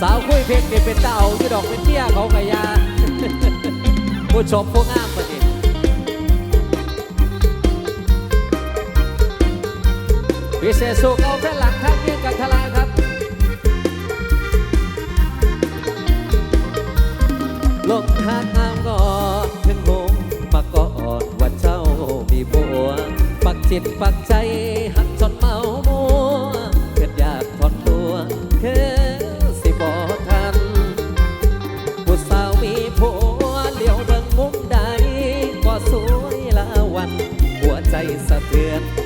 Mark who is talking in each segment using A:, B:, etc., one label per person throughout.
A: สาวคุยเพลงเนี่เป็นเต่าอยู่ดอกเป็นเตี้ยเขากะยาผู้ชมผู้งามประเด็นพิเศษสุขเอาแค่หลังทางเงี้ยกันทลายครับ ลมทางน้ำก็ถึงหงมาก่อนว่าเจ้ามีผัวปักจิตปักใจห เทือน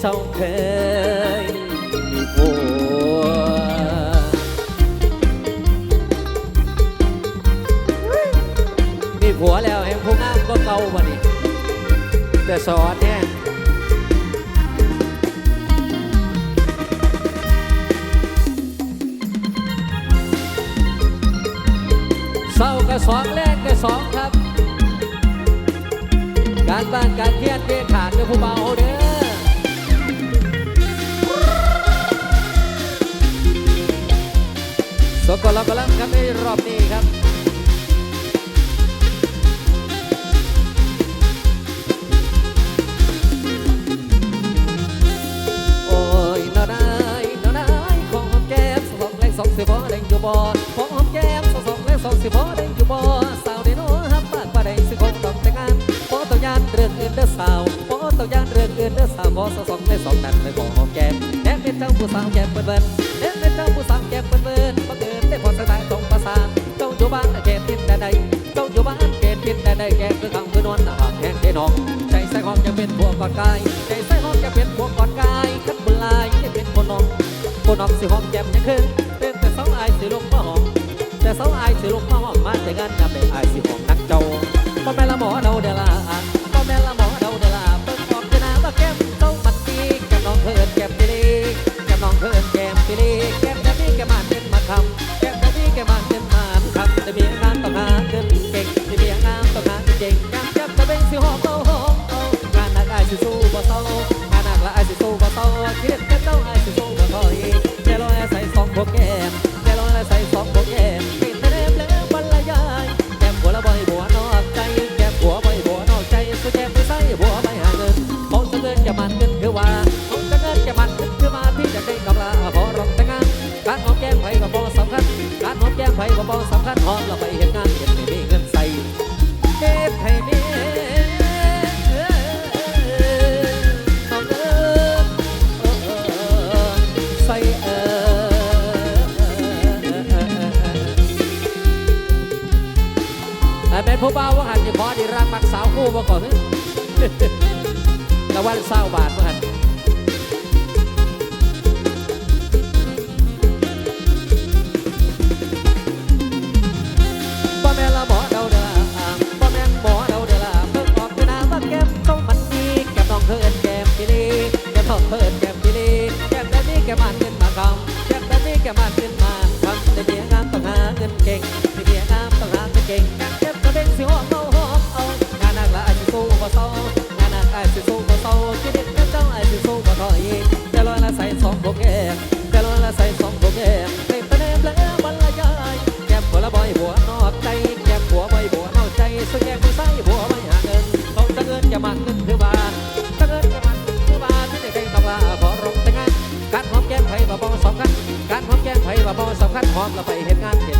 A: เจ้าเคยมีผัวมีผัวแล้วแห่งผู้งามก็เก่าวันนี้แต่สอนเนี่ยเศร้าก็สองแรกก็สองครับ การบ้านการเทียนเรียขาดเด้อผู้เบาเด้อ สกลเรากำลังครับในรอบนี้ครับโอ้ยนอนายนอนายของหอมแก้มสองแรงสองสิบบ่ได้อยู่บ่ของหอมแก้มสองสองแรงสองสิบบ่ได้อยู่บ่สาวได้น้อฮับปากบ่ได้สิคงต้องแต่งงานบ่ต้อยานเรื่องอื่นเด้อสาวบ่ต้อยานเรื่องอื่นเด้อสาวบ่สองสองแรงสองนั้นไม่บ่หอมแก้มแอบเป็นเจ้าผู้สาวแก้มเปิ้นๆแอบเป็นเจ้าผู้สาวแก้มเปิ้นๆบังเอิญ ได้พอสายตาตรงประสานเจ้าอยู่บ้านเกตทินใดๆเจ้าอยู่บ้านเกตทินใดๆแกคือคำคือนวลหากแห้งได้น้องใจใส่ความจะเป็นพวกกอดกาย พร้อมเราไปเห็
B: นงานเห็น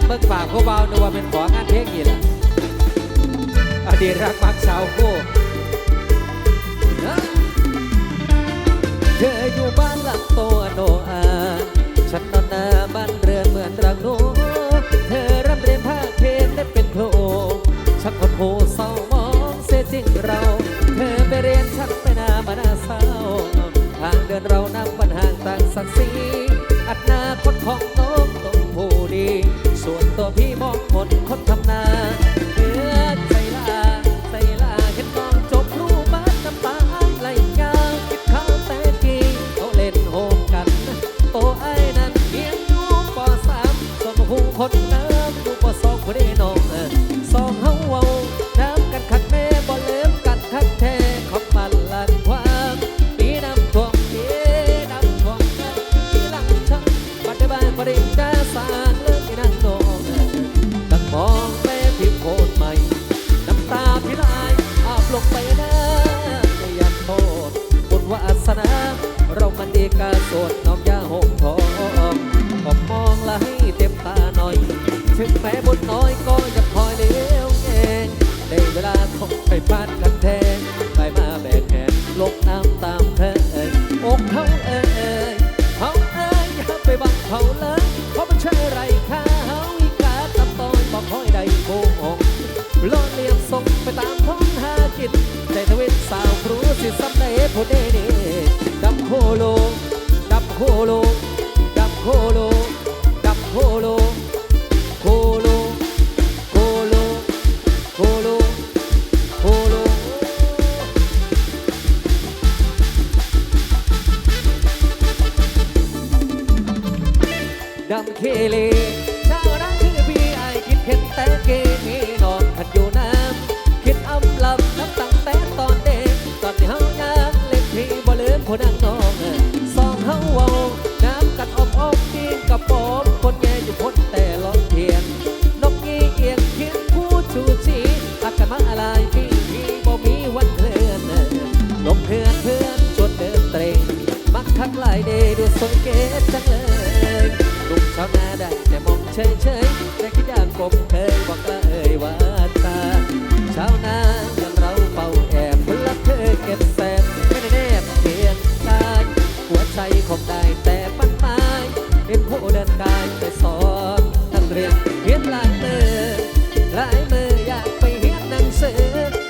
B: บเบิกงปากผู้เบานึว่าเป็นข
A: องานเพลงนี่แห
B: ละอดีตรักมักสาวคู่เธ
A: ออยู่บ้านหลังโตโนอาฉันนอนนาบ้านเรือนเหมือนรังโนเธอรับเรียนภาคเพนได้เป็นโพชักคนโหเศร้ามองเสียจริงเรา เธอไปเรียนชักไปนามานาเศร้าทางเดินเรานำปัญหาต่างสักสีอัดนาคนของนกต้องผู้ดี ส่วนตัวพี่มองคน เขาเลยเพราะมันใช่ไรค่าเฮาอีกาตับตอนบอกห้อยใดโกงองลอดเลียบส่งไปตามท้องหากินแต่ทวิตสาวครูสิซ้ำในเอฟเดนี่ดับโคโลดับโคโลดับโคโล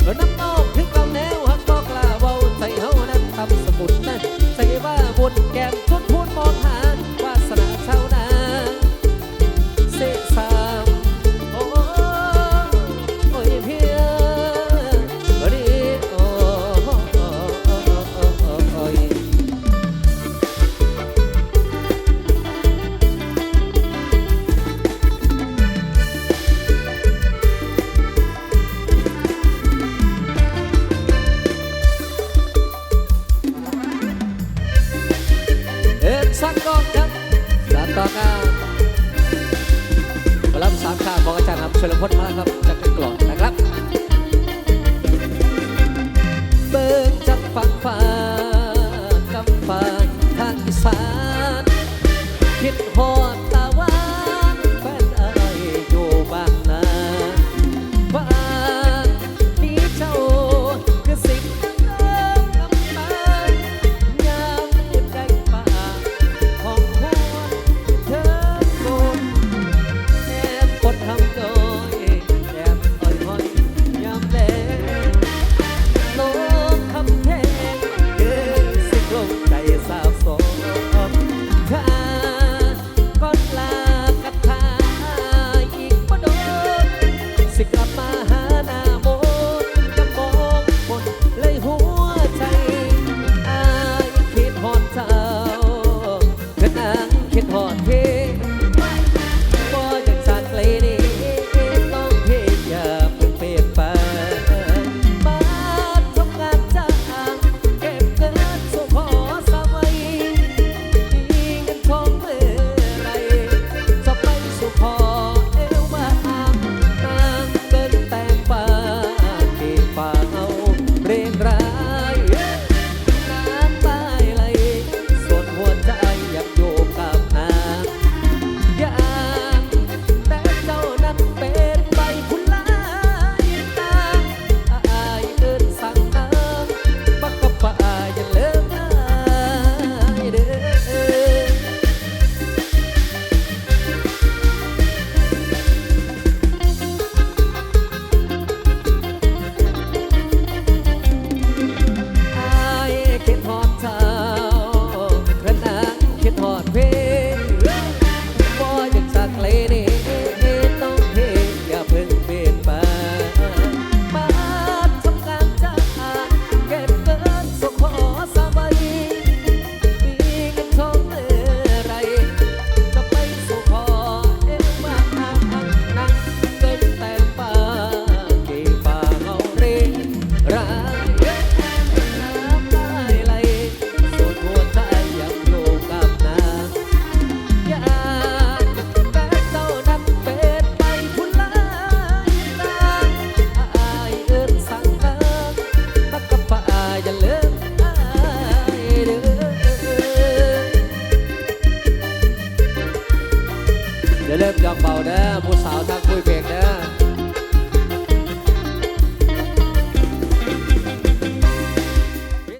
A: ở năm love that.